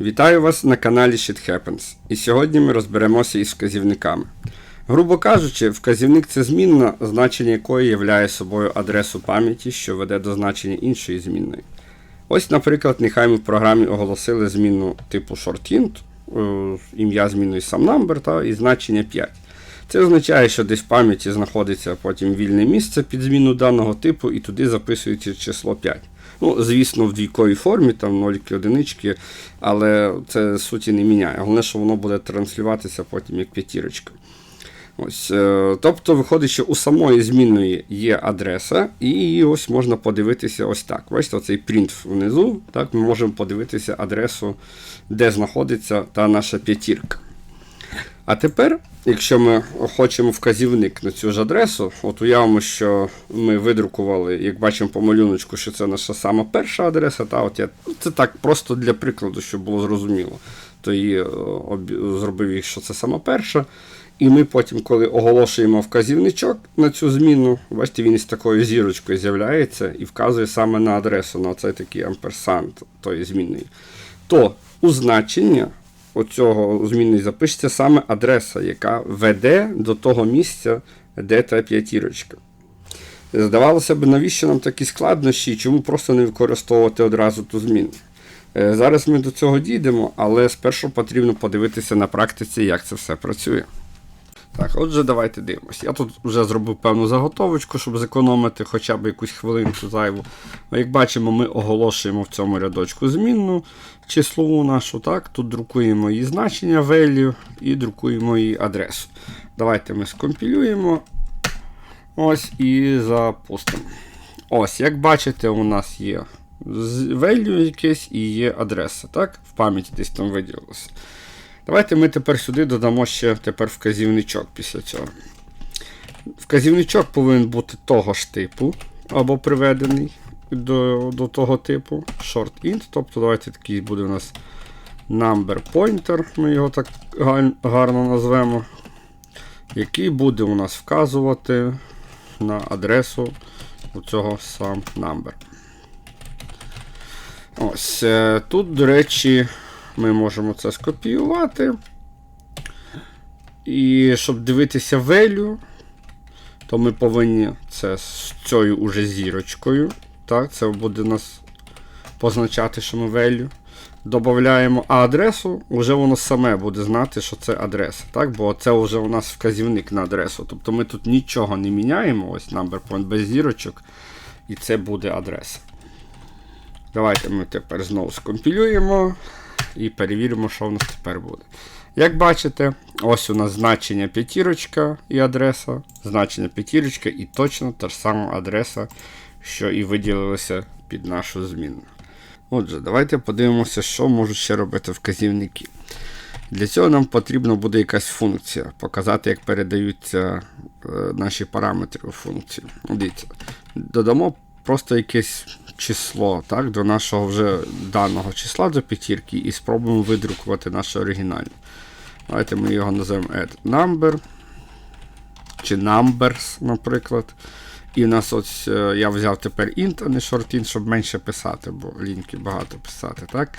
Вітаю вас на каналі Shit Happens. І сьогодні ми розберемося із вказівниками. Грубо кажучи, вказівник це змінна, значення якої являє собою адресу пам'яті, що веде до значення іншої змінної. Ось, наприклад, нехай ми в програмі оголосили змінну типу shortint, е, ім'я змінної SumNumber та і значення 5. Це означає, що десь в пам'яті знаходиться потім вільне місце під зміну даного типу, і туди записується число 5. Ну, звісно, в двійковій формі, там ноліки, одинички, але це суті не міняє. Головне, що воно буде транслюватися потім як п'ятірочка. Ось, е, Тобто виходить, що у самої змінної є адреса, і ось можна подивитися ось так. Бачите, цей принт внизу. Так, Ми можемо подивитися адресу, де знаходиться та наша п'ятірка. А тепер, якщо ми хочемо вказівник на цю ж адресу, от уявимо, що ми видрукували, як бачимо по малюночку, що це наша сама перша адреса. Та от я, Це так просто для прикладу, щоб було зрозуміло. То її зробив їх, що це сама перша. І ми потім, коли оголошуємо вказівничок на цю зміну, бачите, він із такою зірочкою з'являється і вказує саме на адресу, на цей такий амперсант тої змінної. То у значення оцього зміни запишеться саме адреса, яка веде до того місця, де та п'ятірочка. Здавалося б, навіщо нам такі складнощі, чому просто не використовувати одразу ту зміну? Е, Зараз ми до цього дійдемо, але спершу потрібно подивитися на практиці, як це все працює. Так, отже, давайте дивимося. Я тут вже зробив певну заготовочку, щоб зекономити хоча б якусь хвилинку зайву. Як бачимо, ми оголошуємо в цьому рядочку змінну числову нашу. так, Тут друкуємо її значення value і друкуємо її адресу. Давайте ми скомпілюємо. Ось і запустимо. Ось, як бачите, у нас є value якесь і є адреса. так, В пам'яті десь там виділилося. Давайте ми тепер сюди додамо ще тепер вказівничок після цього. Вказівничок повинен бути того ж типу, або приведений до до того типу. Short int. Тобто давайте такий буде у нас number pointer, ми його так гарно назвемо, який буде у нас вказувати на адресу цього сам number. Ось е, тут, до речі. Ми можемо це скопіювати. І щоб дивитися value, то ми повинні це з цією уже зірочкою. Так, Це буде нас позначати, що ми value. Додаємо адресу, вже воно саме буде знати, що це адреса. Так? Бо це вже у нас вказівник на адресу. Тобто ми тут нічого не міняємо, ось number point без зірочок, і це буде адреса. Давайте ми тепер знову скомпілюємо і перевіримо, що в нас тепер буде. Як бачите, ось у нас значення п'ятірочка і адреса, значення п'ятірочка і точно та ж сама адреса, що і виділилося під нашу зміну. Отже, давайте подивимося, що можуть ще робити вказівники. Для цього нам потрібна буде якась функція, показати, як передаються е, наші параметри у функції. Дивіться, додамо просто якесь число так, до нашого вже даного числа до п'ятірки і спробуємо видрукувати наше оригінальне. Давайте ми його називаємо add number. Чи numbers, наприклад. І в нас ось е, я взяв тепер int, а не short-int, щоб менше писати, бо ліньки багато писати. так?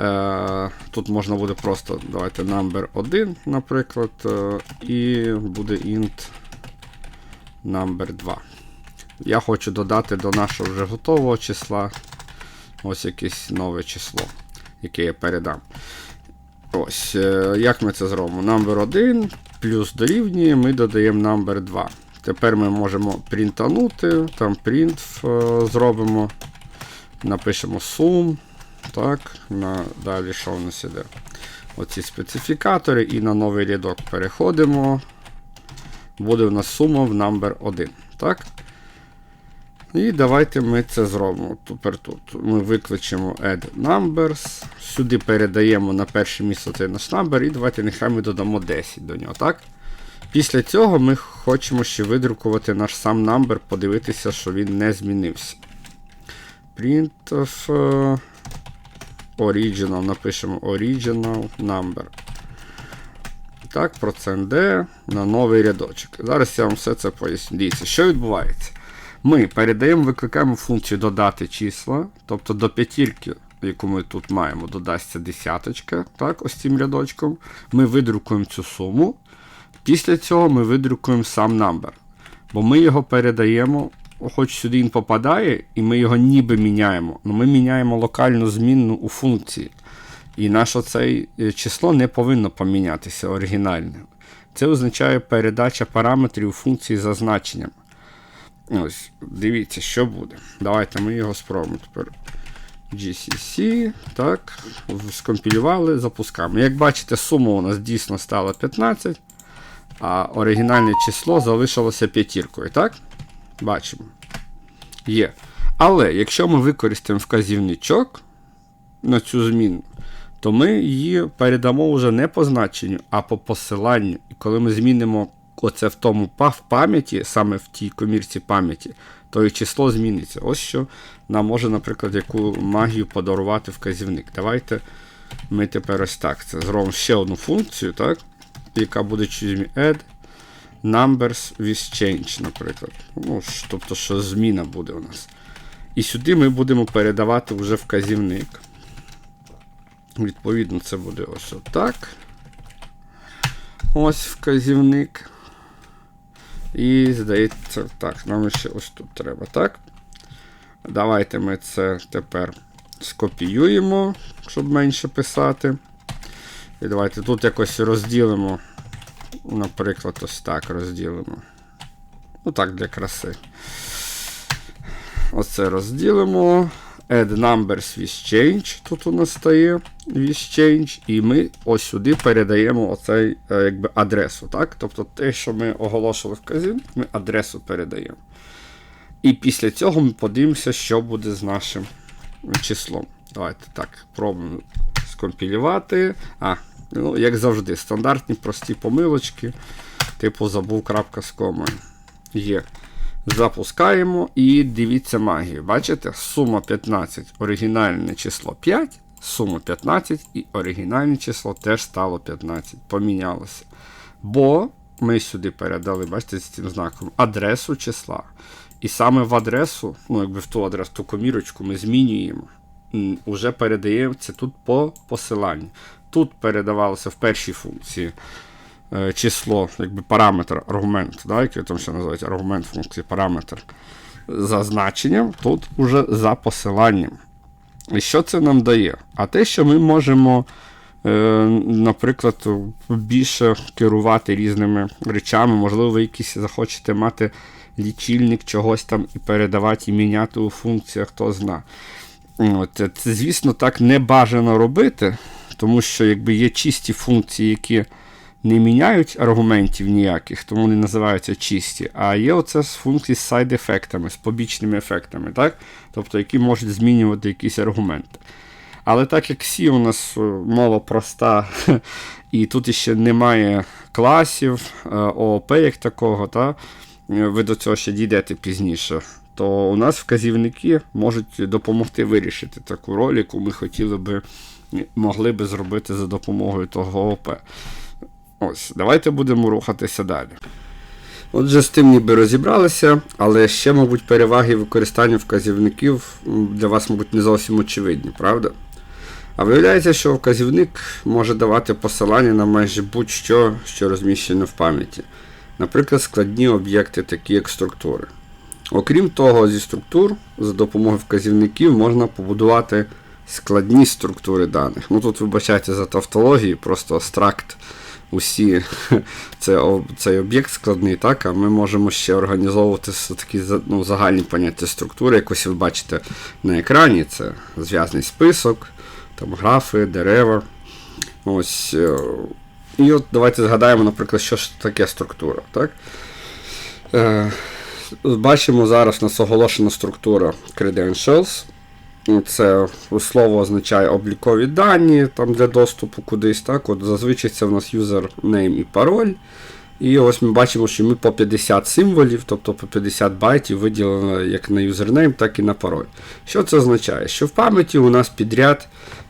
Е, Тут можна буде просто давайте number 1, наприклад, е, і буде int number 2. Я хочу додати до нашого вже готового числа ось якесь нове число, яке я передам. Ось, е, Як ми це зробимо? Number 1 плюс дорівнює, ми додаємо number 2. Тепер ми можемо принтанути, там print е, зробимо, напишемо sum. Так, на, Далі що в нас іде? Оці специфікатори і на новий рядок переходимо. Буде у нас сума в number 1. Так? І давайте ми це зробимо. Тепер тут ми викличемо add numbers. Сюди передаємо на перше місце цей наш number, і давайте нехай ми додамо 10 до нього. так? Після цього ми хочемо ще видрукувати наш сам number, подивитися, що він не змінився. Print of uh, original. Напишемо original number. Так, процент D на новий рядочок. Зараз я вам все це поясню. Дивіться, що відбувається. Ми передаємо, викликаємо функцію додати числа, тобто до п'ятірки яку ми тут маємо, додасться десяточка, так, ось цим рядочком. Ми видрукуємо цю суму. Після цього ми видрукуємо сам number. Бо ми його передаємо, хоч сюди він попадає, і ми його ніби міняємо. але ми міняємо локальну змінну у функції. І наше це число не повинно помінятися оригінальне. Це означає передача параметрів у функції за значенням. Ось, дивіться, що буде. Давайте ми його спробуємо тепер. GCC, так, скомпілювали, запускаємо. Як бачите, сума у нас дійсно стала 15, а оригінальне число залишилося п'ятіркою, так? Бачимо. Є. Але якщо ми використаємо вказівничок на цю зміну, то ми її передамо вже не по значенню, а по посиланню. І коли ми змінимо оце в тому в пам'яті, саме в тій комірці пам'яті, то і число зміниться. Ось що нам може, наприклад, яку магію подарувати вказівник. Давайте ми тепер ось так це зробимо ще одну функцію, так? яка буде add numbers with change, наприклад. Ну, Тобто, що зміна буде у нас. І сюди ми будемо передавати вже вказівник. Відповідно, це буде ось отак. Ось вказівник. І, здається, так, нам ще ось тут треба, так? Давайте ми це тепер скопіюємо, щоб менше писати. І давайте тут якось розділимо. Наприклад, ось так розділимо. Ну так, для краси. Оце розділимо. Add numbers with change. Тут у нас стає with change. І ми ось сюди передаємо оцей е, якби, адресу. так? Тобто те, що ми оголошували вказівник, ми адресу передаємо. І після цього ми подивимося, що буде з нашим числом. Давайте так, пробуємо скомпілювати. А, ну, як завжди, стандартні прості помилочки. Типу забув крапка з комою. Є. Запускаємо і дивіться магію. Бачите? Сума 15, оригінальне число 5, сума 15 і оригінальне число теж стало 15. Помінялося. Бо ми сюди передали, бачите, з цим знаком адресу числа. І саме в адресу, ну якби в ту адресу, ту комірочку ми змінюємо. Уже передається тут по посиланню. Тут передавалося в першій функції число, якби параметр, аргумент, да, який там ще називають аргумент функції, параметр за значенням, тут уже за посиланням. І що це нам дає? А те, що ми можемо, е, наприклад, більше керувати різними речами, можливо, ви якісь захочете мати лічильник чогось там і передавати і міняти у функціях, хто зна. От, Це, звісно, так не бажано робити, тому що якби є чисті функції, які не міняють аргументів ніяких, тому вони називаються чисті. А є оце з функції з сайд-ефектами, з побічними ефектами, так? тобто які можуть змінювати якісь аргументи. Але так як C у нас е, мова проста, і тут ще немає класів, ООП як такого, та? ви до цього ще дійдете пізніше, то у нас вказівники можуть допомогти вирішити таку роль, яку ми хотіли би могли би зробити за допомогою того ООП. Ось, давайте будемо рухатися далі. Отже, з тим ніби розібралися, але ще, мабуть, переваги використання вказівників для вас, мабуть, не зовсім очевидні, правда? А виявляється, що вказівник може давати посилання на майже будь-що, що розміщено в пам'яті. Наприклад, складні об'єкти, такі як структури. Окрім того, зі структур за допомогою вказівників можна побудувати складні структури даних. Ну Тут вибачайте за тавтологію, просто абстракт усі це, цей об'єкт складний, так, а ми можемо ще організовувати такі ну, загальні поняття структури. Якось ви бачите на екрані. Це зв'язний список, там графи, дерева. Ось. Е, і от давайте згадаємо, наприклад, що ж таке структура. Так? Е, Бачимо, зараз у нас оголошена структура credentials. Це слово означає облікові дані там для доступу кудись. так, от Зазвичай це у нас юзернейм і пароль. І ось ми бачимо, що ми по 50 символів, тобто по 50 байтів виділено як на юзернейм, так і на пароль. Що це означає? Що в пам'яті у нас підряд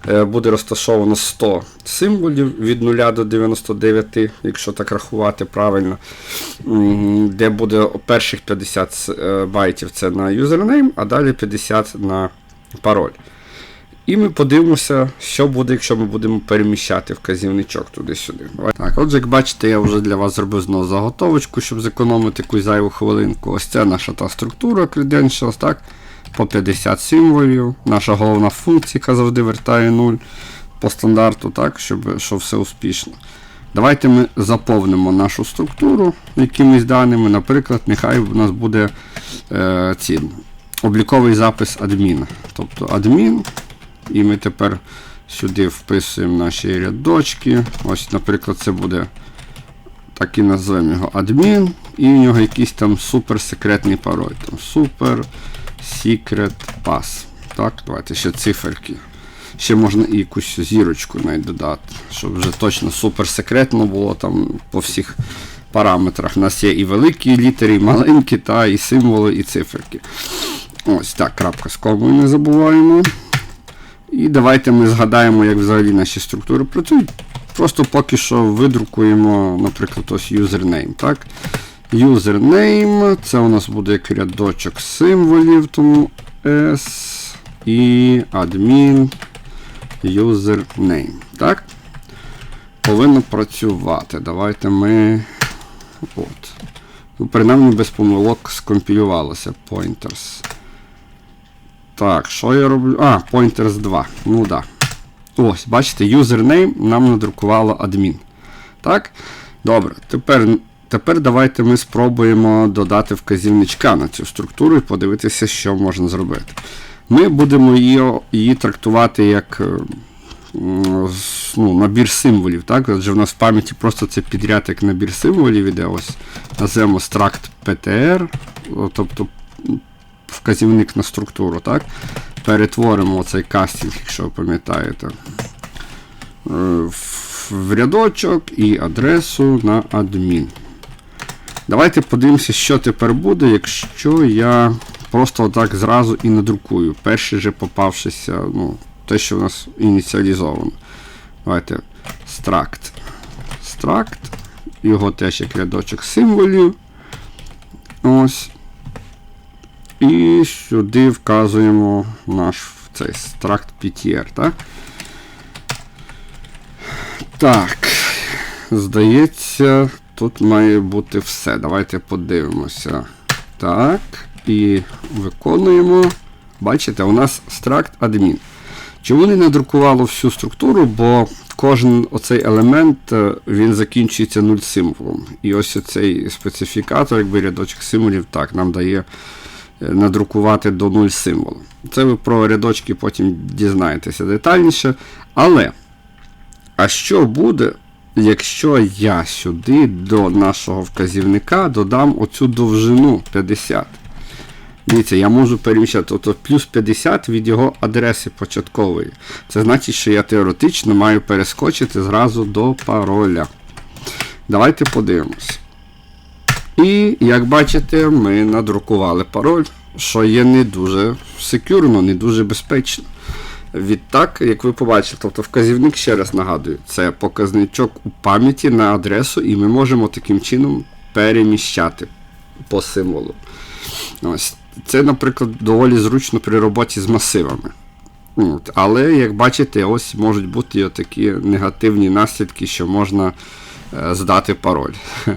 е, буде розташовано 100 символів від 0 до 99, якщо так рахувати правильно, де буде перших 50 е, байтів це на юзернейм, а далі 50 на пароль. І ми подивимося, що буде, якщо ми будемо переміщати вказівничок туди-сюди. Так, отже, як бачите, я вже для вас зробив знову заготовочку, щоб зекономити якусь зайву хвилинку. Ось це наша та структура Credentials, так? По 50 символів. Наша головна функція, яка завжди вертає 0 по стандарту, так, щоб, щоб все успішно. Давайте ми заповнимо нашу структуру якимись даними. Наприклад, нехай у нас буде е, ці, обліковий запис адміна. Тобто адмін, і ми тепер сюди вписуємо наші рядочки. Ось, наприклад, це буде так і назвемо його адмін, і в нього якийсь там суперсекретний пароль. Там Super Secret Pass. Так, давайте ще циферки. Ще можна і якусь зірочку навіть додати, щоб вже точно суперсекретно було там по всіх параметрах. У нас є і великі літери, і маленькі, та, і символи, і циферки. Ось так, крапка з комою не забуваємо. І давайте ми згадаємо, як взагалі наші структури працюють. Просто поки що видрукуємо, наприклад, ось username. так? Username, це у нас буде як рядочок символів, тому S і admin username. Так? Повинно працювати. Давайте ми. От. Ну, принаймні без помилок скомпілювалося pointers. Так, що я роблю? А, pointers 2. Ну да. Ось, бачите, username нам надрукувало адмін. Так? Добре. Тепер тепер давайте ми спробуємо додати вказівничка на цю структуру і подивитися, що можна зробити. Ми будемо її, її трактувати як е, ну, набір символів. Так? Адже в нас в пам'яті просто це підряд як набір символів іде. Ось Назвемо struct PTR, тобто вказівник на структуру. так? Перетворимо цей кастинг, якщо ви пам'ятаєте, в рядочок і адресу на адмін. Давайте подивимося, що тепер буде, якщо я просто отак зразу і надрукую. Перший же попавшися, ну, те, що в нас ініціалізовано. Давайте struct. Struct. Його теж як рядочок символів. Ось. І сюди вказуємо наш цей struct PTR, так? Так. Здається, тут має бути все. Давайте подивимося. Так. І виконуємо. Бачите, у нас struct admin. Чому не надрукувало всю структуру? Бо кожен оцей елемент він закінчується нуль символом. І ось цей специфікатор, якби рядочок символів, так, нам дає надрукувати до нуль символу. Це ви про рядочки потім дізнаєтеся детальніше. Але, а що буде, якщо я сюди до нашого вказівника додам оцю довжину 50? Дивіться, я можу переміщати тобто плюс 50 від його адреси початкової. Це значить, що я теоретично маю перескочити зразу до пароля. Давайте подивимось. І, як бачите, ми надрукували пароль, що є не дуже секюрно, не дуже безпечно. Відтак, як ви побачите, тобто вказівник, ще раз нагадую, це показничок у пам'яті на адресу, і ми можемо таким чином переміщати по символу. Ось. Це, наприклад, доволі зручно при роботі з масивами. От. Але, як бачите, ось можуть бути такі негативні наслідки, що можна е, здати пароль.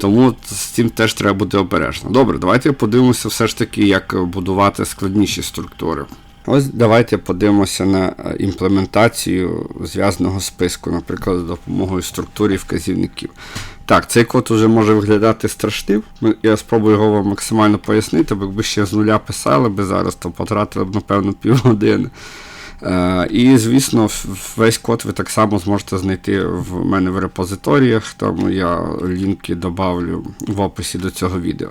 Тому з цим теж треба бути обережно. Добре, давайте подивимося все ж таки, як будувати складніші структури. Ось давайте подивимося на імплементацію зв'язаного списку, наприклад, за допомогою структури вказівників. Так, цей код вже може виглядати страшним. Я спробую його вам максимально пояснити, бо якби ще з нуля писали би зараз, то потратили б, напевно, півгодини. Е, і, звісно, весь код ви так само зможете знайти в мене в репозиторіях, там я лінки додавлю в описі до цього відео.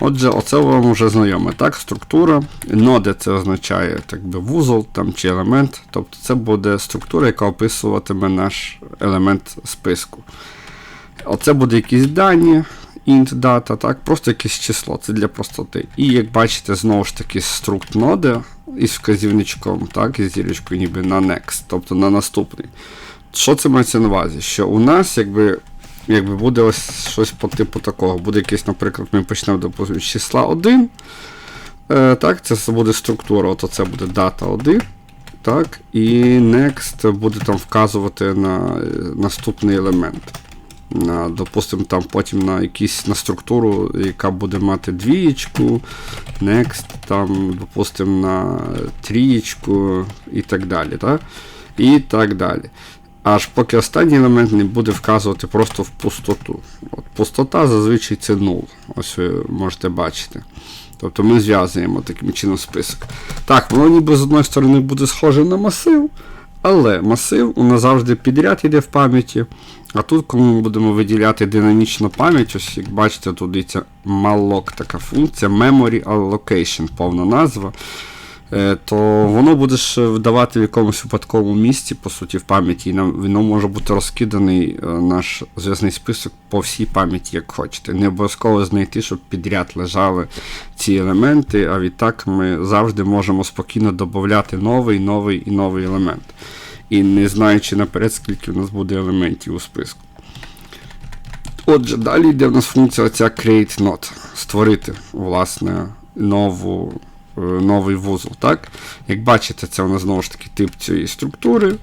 Отже, оце вам вже знайоме. Так, структура. Ноде це означає так би, вузол там, чи елемент. Тобто це буде структура, яка описуватиме наш елемент списку. Оце буде якісь дані, int data, так, просто якесь число, це для простоти. І як бачите, знову ж таки, струк ноде із вказівничком, так, із зірочкою ніби на next, тобто на наступний. Що це мається на увазі? Що у нас якби якби буде ось щось по типу такого. Буде якийсь, наприклад, ми почнемо допустимо, з числа 1. Е, так, Це буде структура, от це буде дата 1. так, і next буде там вказувати на е, наступний елемент. Допустимо, там потім на якісь на структуру, яка буде мати двієчку, next, там, допустимо, на трієчку і так далі. Так? І так далі. Аж поки останній елемент не буде вказувати просто в пустоту. От, Пустота зазвичай це нул. Ось ви можете бачити. Тобто ми зв'язуємо таким чином список. Так, воно ніби з одної сторони буде схоже на масив, але масив у нас завжди підряд йде в пам'яті. А тут, коли ми будемо виділяти динамічну пам'ять, ось як бачите, тут йдеться malloc така функція, Memory Allocation, повна назва. Е, то воно буде ж вдавати в якомусь випадковому місці, по суті, в пам'яті, і воно може бути розкиданий е, наш зв'язний список по всій пам'яті, як хочете. Не обов'язково знайти, щоб підряд лежали ці елементи, а відтак ми завжди можемо спокійно додати новий, новий і новий елемент. І не знаючи наперед, скільки в нас буде елементів у списку. Отже, далі йде в нас функція оця create node. Створити, власне, нову. Е, новий вузол. Так? Як бачите, це у нас знову ж таки тип цієї структури.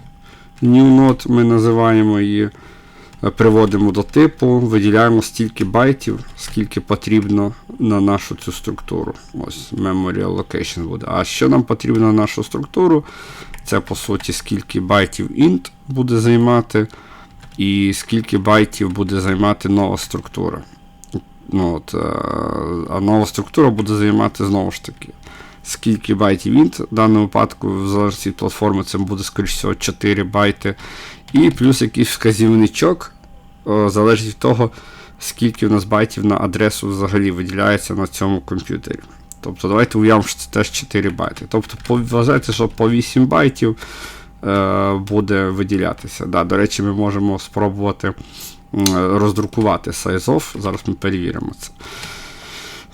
New node ми називаємо її, е, приводимо до типу, виділяємо стільки байтів, скільки потрібно на нашу цю структуру. Ось Memory Allocation буде. А що нам потрібно на нашу структуру? Це, по суті, скільки байтів int буде займати, і скільки байтів буде займати нова структура. Ну, от, е, А нова структура буде займати знову ж таки скільки байтів int. В даному випадку, в залежності від платформи, це буде, скоріш всього, 4 байти. І плюс якийсь вказівничок, залежить від того, скільки в нас байтів на адресу взагалі виділяється на цьому комп'ютері. Тобто давайте уявимо, що це теж 4 байти. Тобто, вважайте, що по 8 байтів е, буде виділятися. Да, До речі, ми можемо спробувати роздрукувати size Зараз ми перевіримо це.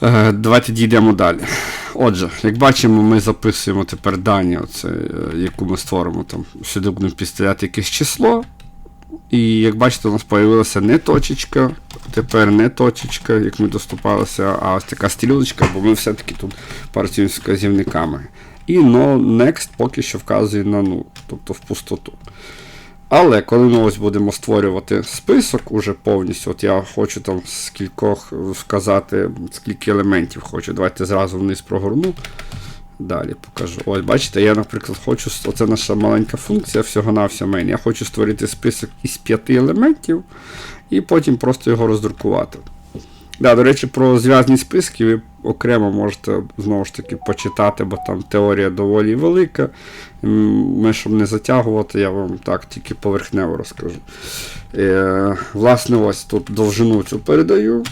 Е, давайте дійдемо далі. Отже, як бачимо, ми записуємо тепер дані, оце, е, яку ми створимо. Там, Сюди будемо підставляти якесь число. І як бачите, у нас з'явилася не точечка, тепер не точечка, як ми доступалися, а ось така стрілочка, бо ми все-таки тут працюємо з вказівниками. І no next поки що вказує на 0, тобто в пустоту. Але коли ми ось будемо створювати список уже повністю, от я хочу там з кількох вказати, скільки елементів хочу. Давайте зразу вниз прогорну. Далі покажу. Ось, бачите, я, наприклад, хочу, оце наша маленька функція, всього-навсього main. Я хочу створити список із п'яти елементів і потім просто його роздрукувати. Да, До речі, про зв'язні списки окремо можете знову ж таки почитати, бо там теорія доволі велика. Ми, щоб не затягувати, я вам так тільки поверхнево розкажу. Е, Власне, ось тут довжину цю передаю.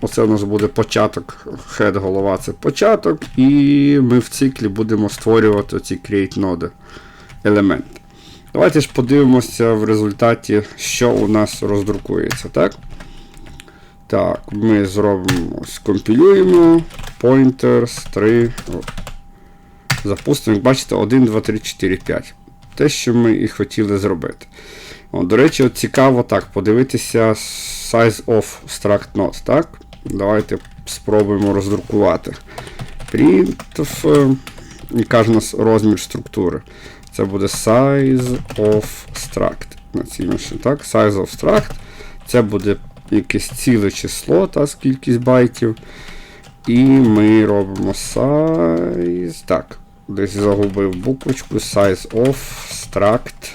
Оце у нас буде початок, хед голова це початок, і ми в циклі будемо створювати ці create node елементи. Давайте ж подивимося в результаті, що у нас роздрукується. так? Так, ми зробимо, скомпілюємо. Pointers 3. Запустимо, як бачите, 1, 2, 3, 4, 5. Те, що ми і хотіли зробити. О, До речі, от цікаво так, подивитися size of struct node. так? Давайте спробуємо роздрукувати. Print of, яка у нас розмір структури. Це буде size of struct. На цій машині, так? Size of struct. Це буде якесь ціле число, та кількість байтів. І ми робимо size. Так, десь загубив буквочку size of struct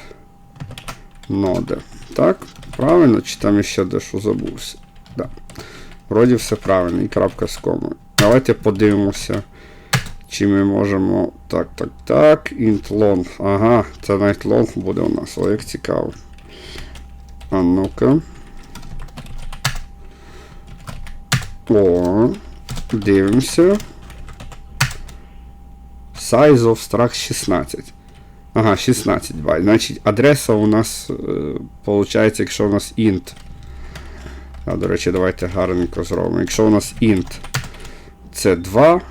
node. Так, правильно? Чи там ще дещо забувся? Да. Вроді все правильно, і крапка з комою. Давайте подивимося, чи ми можемо. Так, так, так. int long. Ага, це навіть long буде у нас. О, як цікаво. А ну-ка. О, дивимося. Size of struct 16. Ага, 16 байт. Значить, адреса у нас, виходить, е, якщо у нас int. А, До речі, давайте гарненько зробимо. Якщо у нас int це 2,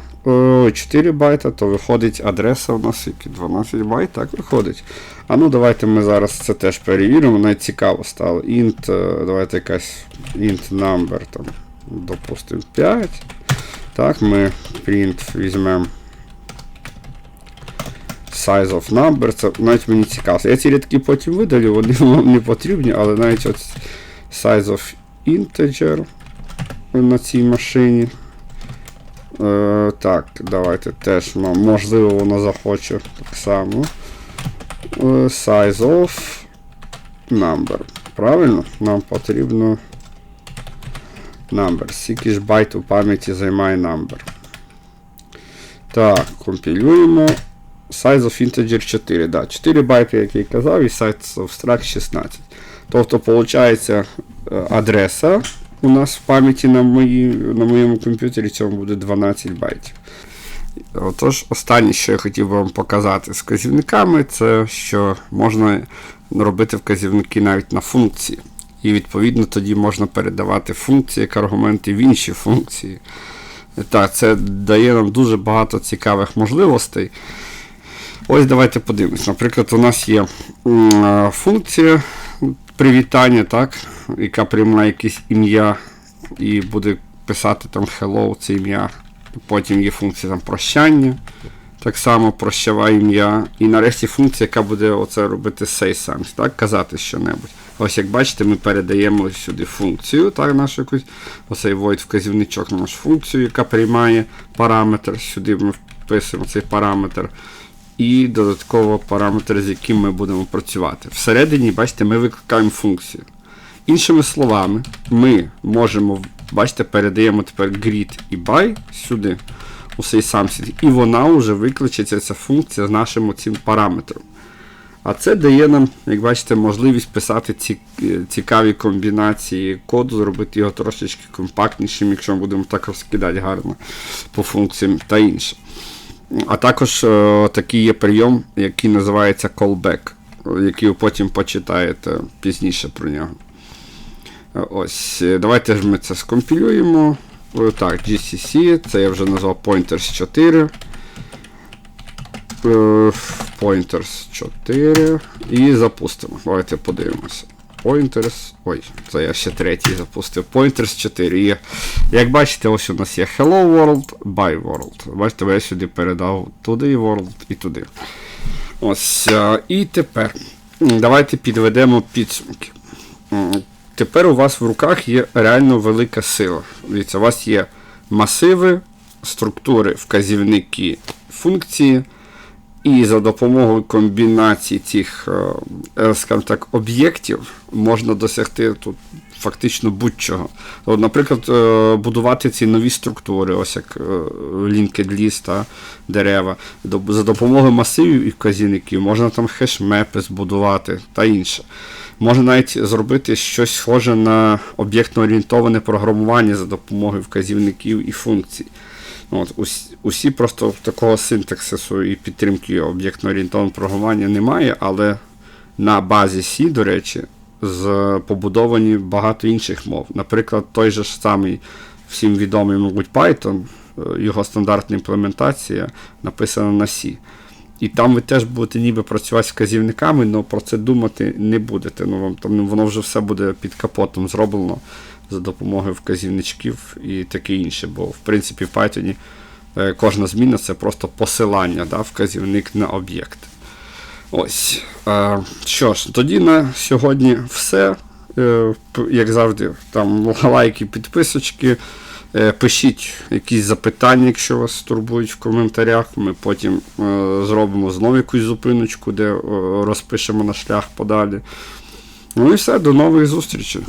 4 байта, то виходить адреса у нас які 12 байт, так виходить. А ну давайте ми зараз це теж перевіримо. Навіть цікаво стало. Int, е, давайте якась int number там допустимо 5. Так, ми print візьмемо size of number, це навіть мені цікаво. Я ці рядки потім видалю, вони вам не потрібні, але навіть от size of integer на цій машині. Е, так, давайте теж, можливо, воно захоче так само. Е, size of number. Правильно? Нам потрібно number. Скільки ж байт у пам'яті займає number. Так, компілюємо. Size of integer 4. Да, 4 байти, як я казав, і size of struct 16. Тобто, виходить, е, адреса у нас в пам'яті на, мої, на моєму комп'ютері цьому буде 12 байтів. Отож, останнє, що я хотів би вам показати з вказівниками, це що можна робити вказівники навіть на функції. І відповідно тоді можна передавати функції як аргументи в інші функції. Так, це дає нам дуже багато цікавих можливостей. Ось давайте подивимось. Наприклад, у нас є функція привітання, так, яка приймає якесь ім'я і буде писати там hello, це ім'я. Потім є функція там прощання. Так само прощавай ім'я. І нарешті функція, яка буде оце робити say something, так, казати що-небудь. Ось як бачите, ми передаємо сюди функцію, так, нашу якусь, оцей void вказівничок на нашу функцію, яка приймає параметр. Сюди ми вписуємо цей параметр. І додатково параметр, з яким ми будемо працювати. Всередині, бачите, ми викликаємо функцію. Іншими словами, ми можемо, бачите, передаємо тепер greet і by сюди, у цей сам світ, і вона вже викличеться ця функція з нашим цим параметром. А це дає нам, як бачите, можливість писати ці цікаві комбінації коду, зробити його трошечки компактнішим, якщо ми будемо так розкидати гарно по функціям та інше. А також е, такий є прийом, який називається callback, який ви потім почитаєте пізніше про нього. Е, Ось, е, Давайте ж ми це скомпілюємо. Е, Так, GCC, це я вже назвав Pointers 4. Е, Pointers 4. І запустимо. Давайте подивимося. Pointers. Ой, це я ще третій запустив. Pointers 4. І, як бачите, ось у нас є Hello World, Bye World. Бачите, я сюди передав туди World і туди. Ось. е, І тепер давайте підведемо підсумки. Тепер у вас в руках є реально велика сила. Дивіться, у вас є масиви, структури, вказівники, функції. І за допомогою комбінації цих, е, скажімо так, об'єктів можна досягти тут фактично будь-чого. Наприклад, е, будувати ці нові структури, ось як е, linked та, дерева. За допомогою масивів і вказівників можна там хеш-мепи збудувати та інше. Можна навіть зробити щось схоже на об'єктно-орієнтоване програмування за допомогою вказівників і функцій. От, усі, усі просто такого синтаксису і підтримки об'єктно-орієнтованого програмування немає, але на базі C, до речі, побудовані багато інших мов. Наприклад, той же ж самий всім відомий, мабуть, Python, е, його стандартна імплементація написана на C. І там ви теж будете ніби працювати з вказівниками, але про це думати не будете. Ну, вам, там, воно вже все буде під капотом зроблено за допомогою вказівничків і таке інше. Бо, в принципі, в Python кожна зміна це просто посилання, да, вказівник на об'єкт. Ось. Е, що ж, тоді на сьогодні все. Е, як завжди, там лайки, підписочки. Е, Пишіть якісь запитання, якщо вас турбують в коментарях. Ми потім е, зробимо знову якусь зупиночку, де е, розпишемо на шлях подалі. Ну і все, до нових зустрічей.